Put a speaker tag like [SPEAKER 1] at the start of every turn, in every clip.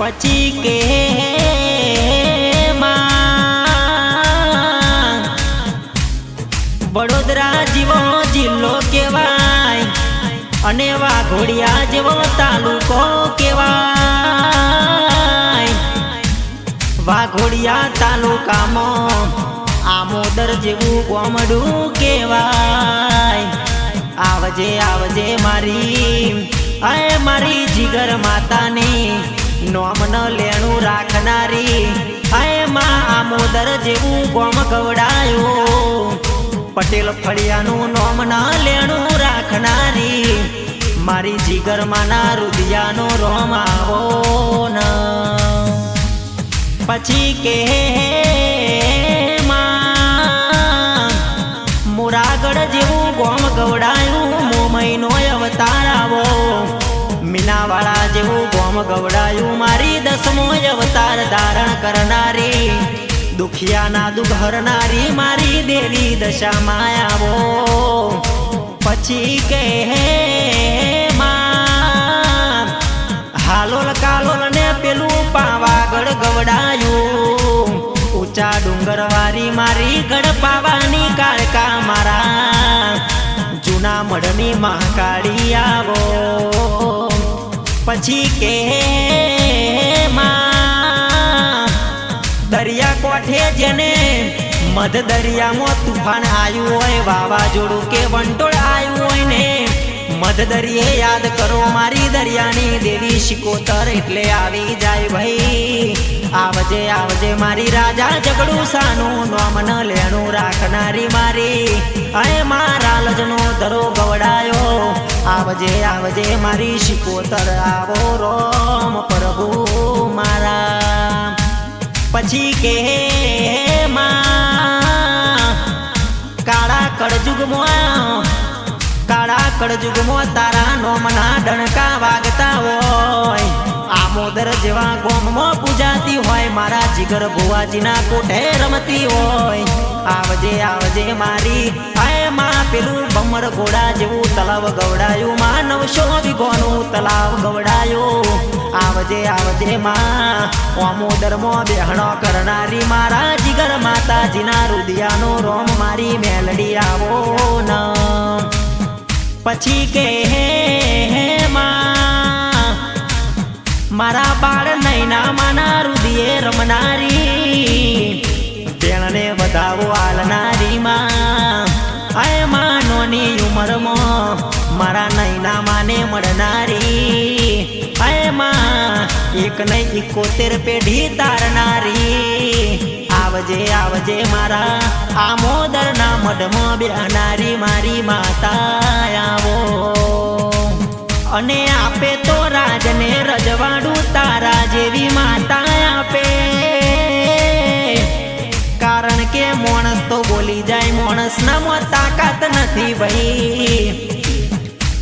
[SPEAKER 1] પછી કે વડોદરા જેવો જિલ્લો કેવાય અને વાઘોડિયા જેવો તાલુકો કેવાય વાઘોડિયા તાલુકામાં આમોદર જેવું ગોમડું કેવાય આવજે આવજે મારી અય મારી જીગર માતાની નોમ ન લેણું રાખનારી. આયમાં આમોદર જેવું ગોમ ગવડાયું. પટેલ ફળિયાનું નોમ ન લેણું રાખનારી. મારી જીગરમાંના રુદિયાનો રોમ આવો ન. પછી કે મુરાગઢ જેવું ગોમ ગવડાયું. મોમઈનો અવતાર આવો. મીનાવાળા જેવું ગોમ ગવડાયું. મારી દસમો અવતાર ધારણ કરનારી. દુખિયાના દુઃખ હરનારી મારી દેવી દશામાં આવો પછી કે હાલોલ કાલોલ ને પેલું પાવાગઢ ગવડાયું. ઊંચા ડુંગર વારી મારી ગઢ પાવાની કાળકા મારા. જૂના મઢની મહાકાળી આવો. પછી કે દરિયા કોઠે જેને મધ દરિયામાં તુફાન આવ્યું હોય, વાવાઝોડું કે વંટોળ આવ્યું હોય ને, મધ દરિયે યાદ કરો મારી દરિયાની દેવી શિકોતર એટલે આવી જાય ભાઈ. આવજે આવજે મારી રાજા જગડું સાનું નોમ ન લેણું રાખનારી મારી. અય મારા લજનો ધરો ગવડાયો આવજે આવજે મારી શિકોતર આવો રોમ પ્રભુ મારા. પછી કે કાળા કળજુગમાં કાળા કળજુગમાં તારા નોમના ડણકા વાગતા હોય. આમોદર જેવા ગોમમાં પૂજાતી હોય, મારા જીગર ભુવાજીના કોઠે રમતી હોય. આવજે આવજે મારી માં પેલું બમર ઘોડા જેવું તલાવ ગવડાયું. માં નવસો વીઘોનું તલાવ ગવડાયું. આવજે આવજે માં ઓમોદરમાં બેહણો કરનારી મારા જીગર માતાજીના રુદિયાનો રોમ મારી મેલડી આવો ન પછી કે હે માં, મારા બાળ નૈના માના રુદિયે રમનારી. તેણને વધાવો આલનારી માં. આયમાં નોની ઉંમરમાં મારા નૈના માને મળનારી. આયમાં, એક નહીં ઇકોતેર પેઢી તારનારી. આવજે આવજે મારા આમોદરના મઢમાં બેહનારી મારી માતા આવો. અને આપે ભાઈ.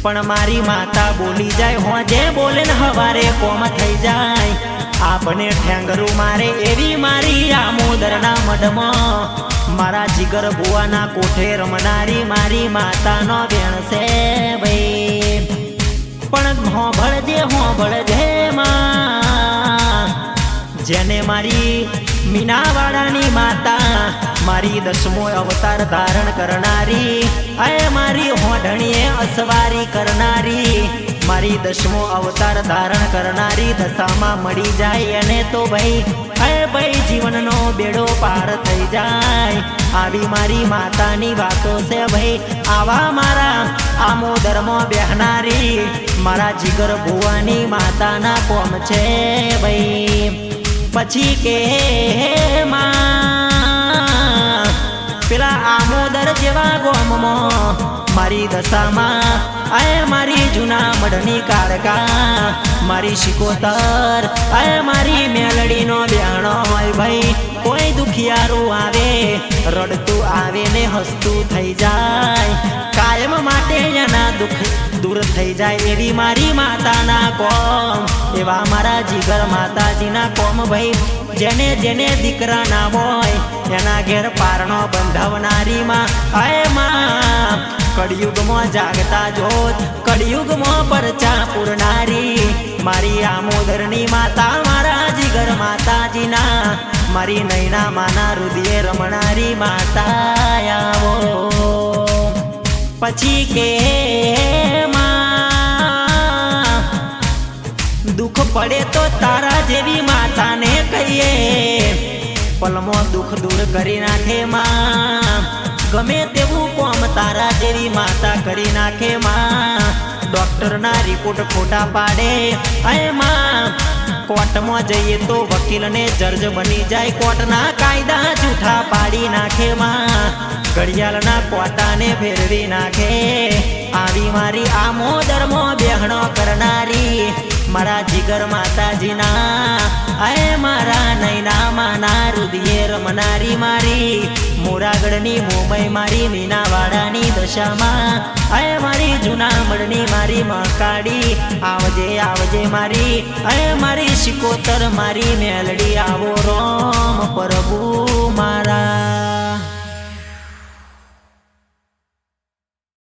[SPEAKER 1] પણ મારી માતા બોલી જાય હોજે બોલે ને હવારે કોમ થઈ જાય. આપને ઠેંગરું મારે એવી મારી આમોદરના મઢમાં. મારા જીગર ભુવાના કોઠે રમનારી મારી માતાનો બેણ છે ભાઈ. પણ હોંભળજે હોંભળજે માં. જેને મારી મીનાવાડાની માતા, મારી દસમો અવતાર ધારણ કરનારી અય મારી હોઢણીએ અસવારી કરનારી, મારી દસમો અવતાર ધારણ કરનારી દશામાં મળી જાય અને તો ભાઈ અય ભાઈ જીવનનો બેડો પાર થઈ જાય. આવી મારી માતાની વાતો છે ભાઈ, આવા મારા આમોદરમાં બેહનારી, મારા જીગર ભુવાની માતાના કોમ છે ભાઈ. પછી કે પેલા આમોદર જેવા ગોમમાં મારી દશામાં આય મારી જૂના મઢની કાળકા મારી શિકોતર અય મારી મેલડીનો બ્યાણો હોય ભાઈ, કોઈ દુખિયારું આવે, રડતું આવે ને હસતું થઈ જાય. થઈ જાય એવી મારી માતાના કોમ. એવા મારા જીગર માતાજીના કોમ ભાઈ. જેને જેને દીકરા ના હોય એના ઘેર પારણો બંધાવનારી માં અયમાં. કળિયુગમાં જાગતા જોત કળિયુગમાં પરચા પૂરનારી. મારી આમોદરની માતા, મારા જીગર માતાજીના. મારી નૈના માના રુદિયે રમણારી માતા આવો પછી કે પડે તો તારા જેવી માતાને કહીએ. પલમો દુઃખ દૂર કરી નાખે માં. ગમે તેવું કોમ તારા જેવી માતા કરી નાખે માં. ડોક્ટરના રિપોર્ટ ખોટા પાડે અયમાં. કોર્ટમાં જઈએ તો વકીલને જર્જ બની જાય. કોર્ટના કાયદા જૂઠા પાડી નાખે માં. ઘડિયાળના કોટાને ફેરવી નાખે. આવી મારી આમો ધર્મો બેહણો કરનારી. મારા જીગર માતાજીના. અરે મારા નૈના માના રુદિયે રમનારી મારી. મોરાગઢની મુંબઈ મારી મીનાવાડાની દશામાં. અરે મારી જૂનામણની મારી મકાડી આવજે આવજે મારી. અરે મારી શિકોતર મારી મેલડી આવો રોમ પ્રભુ મારા.